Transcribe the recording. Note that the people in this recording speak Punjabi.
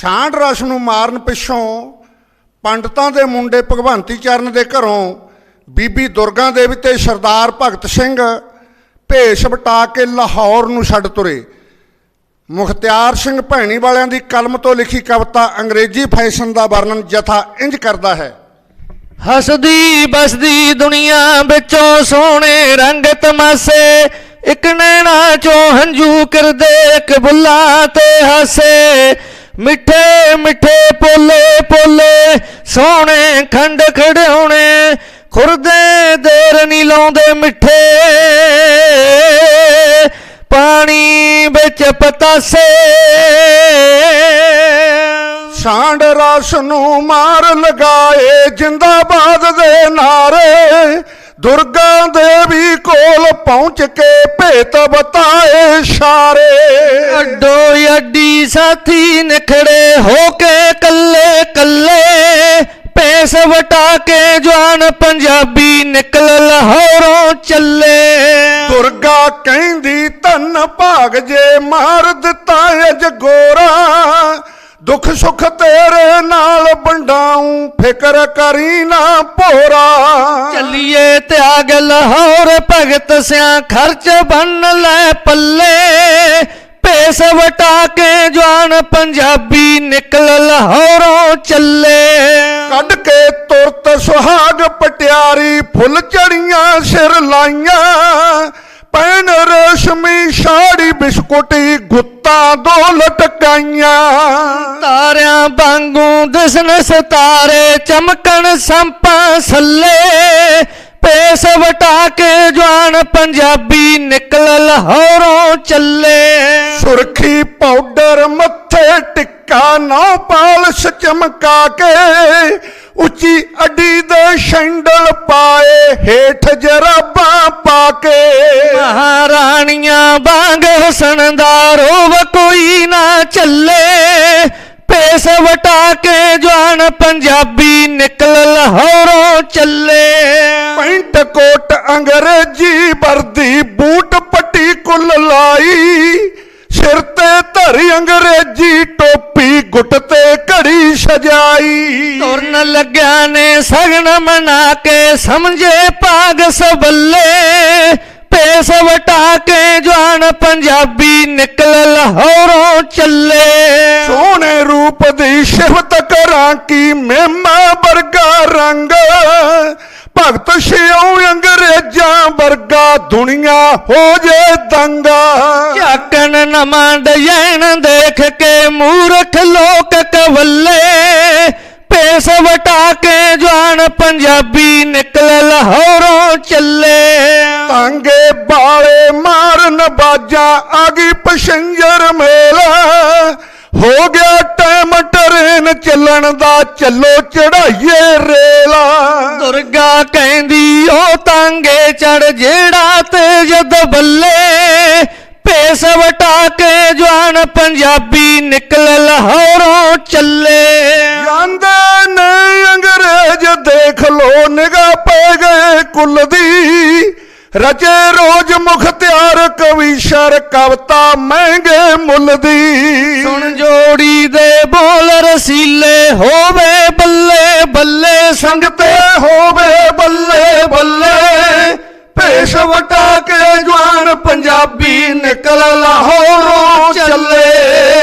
ਛਾਂਡ ਰਸ ਨੂੰ ਮਾਰਨ ਪਿੱਛੋਂ ਪੰਡਤਾਂ ਦੇ ਮੁੰਡੇ ਭਗਵੰਤੀ ਚਰਨ ਦੇ ਘਰੋਂ ਬੀਬੀ ਦੁਰਗਾ ਦੇਵੀ ਤੇ ਸਰਦਾਰ ਭਗਤ ਸਿੰਘ ਭੇਸ਼ ਵਟਾ ਕੇ ਲਾਹੌਰ ਨੂੰ ਛੱਡ ਤੁਰੇ। ਮੁਖਤਿਆਰ ਸਿੰਘ ਭੈਣੀ ਵਾਲਿਆਂ ਦੀ ਕਲਮ ਤੋਂ ਲਿਖੀ ਕਵਿਤਾ ਅੰਗਰੇਜ਼ੀ ਫੈਸ਼ਨ ਦਾ ਵਰਣਨ ਜਥਾ ਇੰਜ ਕਰਦਾ ਹੈ। ਹੱਸਦੀ ਬਸਦੀ ਦੁਨੀਆ ਵਿੱਚੋਂ ਸੋਹਣੇ ਰੰਗ ਤਮਾਸੇ, ਇੱਕ ਨੈਣਾ ਚੋਂ ਹੰਝੂ ਕਰਦੇ, ਇੱਕ ਬੁੱਲਾ ਤੇ ਹਾਸੇ। ਮਿੱਠੇ ਮਿੱਠੇ ਪੋਲੇ ਪੋਲੇ, ਸੋਹਣੇ ਖੰਡ ਖੜਾਉਣੇ ਖੁਰਦੇ ਦੇਰ ਨਹੀਂ ਲਾਉਂਦੇ ਮਿੱਠੇ। ਪਾਣੀ ਵਿੱਚ ਪਤਾਸੇ। ਛਾਂਡ ਰਸ ਨੂੰ ਮਾਰ ਲਗਾਏ ਜਿੰਦਾਬਾਦ ਦੇ ਨਾਰੇ। ਦੁਰਗਾ ਦੇਵੀ ਕੋਲ ਪਹੁੰਚ ਕੇ ਭੇਤ ਬਤਾਏ ਇਸ਼ਾਰੇ ਅੱਡੋ ਅੱਡੀ ਸਾਥੀ ਨਿਖੜੇ ਹੋ ਕੇ ਕੱਲੇ ਕੱਲੇ। ਪੇਸ ਵਟਾ ਕੇ ਜਵਾਨ ਪੰਜਾਬੀ ਨਿਕਲ ਲਾਹੌਰੋਂ ਚੱਲੇ। ਦੁਰਗਾ ਕਹਿੰਦੀ ਧੰਨ ਭਾਗ ਜੇ ਮਾਰ ਦਿੱਤਾ ਅਜ ਗੋਰਾ ਦੁੱਖ ਸੁੱਖ ਤੇਰੇ ਨਾਲ ਵੰਡਾਉ ਫਿਕਰ ਕਰੀ ਨਾ ਭੋਰਾ। ਚੱਲੀਏ ਤਿਆਗ ਲਾਹੌਰ ਭਗਤ ਸਿਆਂ ਖਰਚ ਬੰਨ ਲੈ ਪੱਲੇ। ਵਟਾ ਕੇ ਜਵਾਨ ਪੰਜਾਬੀ ਨਿਕਲ ਲਾਹੌਰੋਂ ਚੱਲੇ। ਕੱਢ ਕੇ ਤੁਰਤ ਸੁਹਾਗ ਪਟਿਆਰੀ ਫੁੱਲ ਚੜੀਆਂ ਸਿਰ ਲਾਈਆਂ। ਪੈਨ ਰੇਸ਼ਮੀ ਸਾੜੀ ਬਿਸਕੁਟੀ ਗੁੱਤਾ ਦੋ ਲਟਕਾਈਆਂ। ਤਾਰਿਆਂ ਵਾਂਗੂ ਦਿਸਣ ਸਿਤਾਰੇ ਚਮਕਣ ਸੰਪਾਂ ਸੱਲੇ। ਪੇਸ ਵਟਾ ਕੇ ਜਵਾਨ ਪੰਜਾਬੀ ਨਿਕਲ ਲਾਹੌਰੋਂ ਚੱਲੇ। ਸੁਰਖੀ ਪਾਊਡਰ ਮੱਥੇ ਟਿੱਕਾ ਨੌ ਪਾਲਸ਼ ਚਮਕਾ ਕੇ ਉੱਚੀ ਅੱਡੀ ਦੇ ਸ਼ੈਂਡਲ ਪਾਏ ਹੇਠ ਜਰਾਬਾਂ ਪਾ ਕੇ। ਮਹਾਰਾਣੀਆਂ ਵਾਂਗ ਹਸਣ ਦਾ ਰੋਵ ਕੋਈ ਨਾ ਚੱਲੇ। ਪੇਸ ਵਟਾ ਕੇ ਜਵਾਨ ਪੰਜਾਬੀ ਨਿਕਲ ਲਾਹੌਰੋਂ ਚੱਲੇ। ਪੈਂਟ ਕੋਟ ਅੰਗਰੇਜ਼ੀ ਵਰਦੀ ਬੂਟ ਪੱਟੀ ਕੁੱਲ ਲਾਈ। ਸਿਰ ਤੇ ਧਰੀ ਅੰਗਰੇਜ਼ੀ ਟੋਪੀ ਗੁੱਟ ਤੇ ਘੜੀ ਸਜਾਈ। ਤੁਰਨ ਲੱਗਿਆ ਨੇ ਸਗਨ ਮਨਾ ਕੇ ਸਮਝੇ ਭਾਗ ਸਬੱਲੇ ਪੇਸ ਵਟਾ ਕੇ ਜਵਾਨ ਪੰਜਾਬੀ ਨਿਕਲ ਲਾਹੌਰੋਂ ਚੱਲੇ। ਸੋਹਣੇ ਰੂਪ ਦੀ ਸਿਫਤ ਕਰਾਂ ਕੀ ਮਹਿਮਾ ਵਰਗਾ ਰੰਗ? ਭਗਤ ਸਿਉ ਅੰਗਰੇਜ਼ਾਂ ਵਰਗਾ ਦੁਨੀਆ ਹੋ ਜੇ ਦੰਗਾ। ਝਾਕਣ ਨਵਾਂ ਡਿਜ਼ਾਈਨ ਦੇਖ ਕੇ ਮੂਰਖ ਲੋਕ ਕਵੱਲੇ। ਪੇਸ ਵਟਾ ਕੇ ਜਵਾਨ ਪੰਜਾਬੀ ਨਿਕਲ ਲਾਹੌਰੋਂ ਚੱਲੇ। ਤਾਂਗੇ ਬਾਲੇ ਮਾਰਨ ਬਾਜਾਂ ਆ ਗਈ ਪਸ਼ੰਜਰ ਮੇਲਾ। ਹੋ ਗਿਆ ਟਾਈਮ ਟਰੇਨ ਚੱਲਣ ਦਾ ਚੱਲੋ ਚੜਾਈਏ ਰੇਲਾ। ਦੁਰਗਾ ਕਹਿੰਦੀ ਉਹ ਤਾਂਗੇ ਚੜ ਜਿਹੜਾ ਤੇਜ ਦਬੱਲੇ ਪੇਸ ਵਟਾ ਕੇ ਜਵਾਨ ਪੰਜਾਬੀ ਨਿਕਲ ਲਾਹੌਰੋਂ ਚੱਲੇ। ਜਾਂਦੇ ਨੇ ਅੰਗਰੇਜ਼ ਦੇਖ ਲੋ ਨਿਗਾਹ ਪੈ ਗਏ ਕੁੱਲ ਦੀ। ਰਚੇ ਰੋਜ ਮੁਖਤਿਆਰ ਪਰ ਕਵਤਾ ਮਹਿੰਗੇ ਮੁੱਲ ਦੀ। ਸੁਣ ਜੋੜੀ ਦੇ ਬੋਲ ਰਸੀਲੇ ਹੋਵੇ ਬੱਲੇ ਬੱਲੇ ਸੰਗਤੇ ਹੋਵੇ ਬੱਲੇ ਬੱਲੇ। ਭੇਸ ਵਟਾ ਕੇ ਜਵਾਨ ਪੰਜਾਬੀ ਨਿਕਲ ਲਾਹੌਰੋਂ ਚੱਲੇ।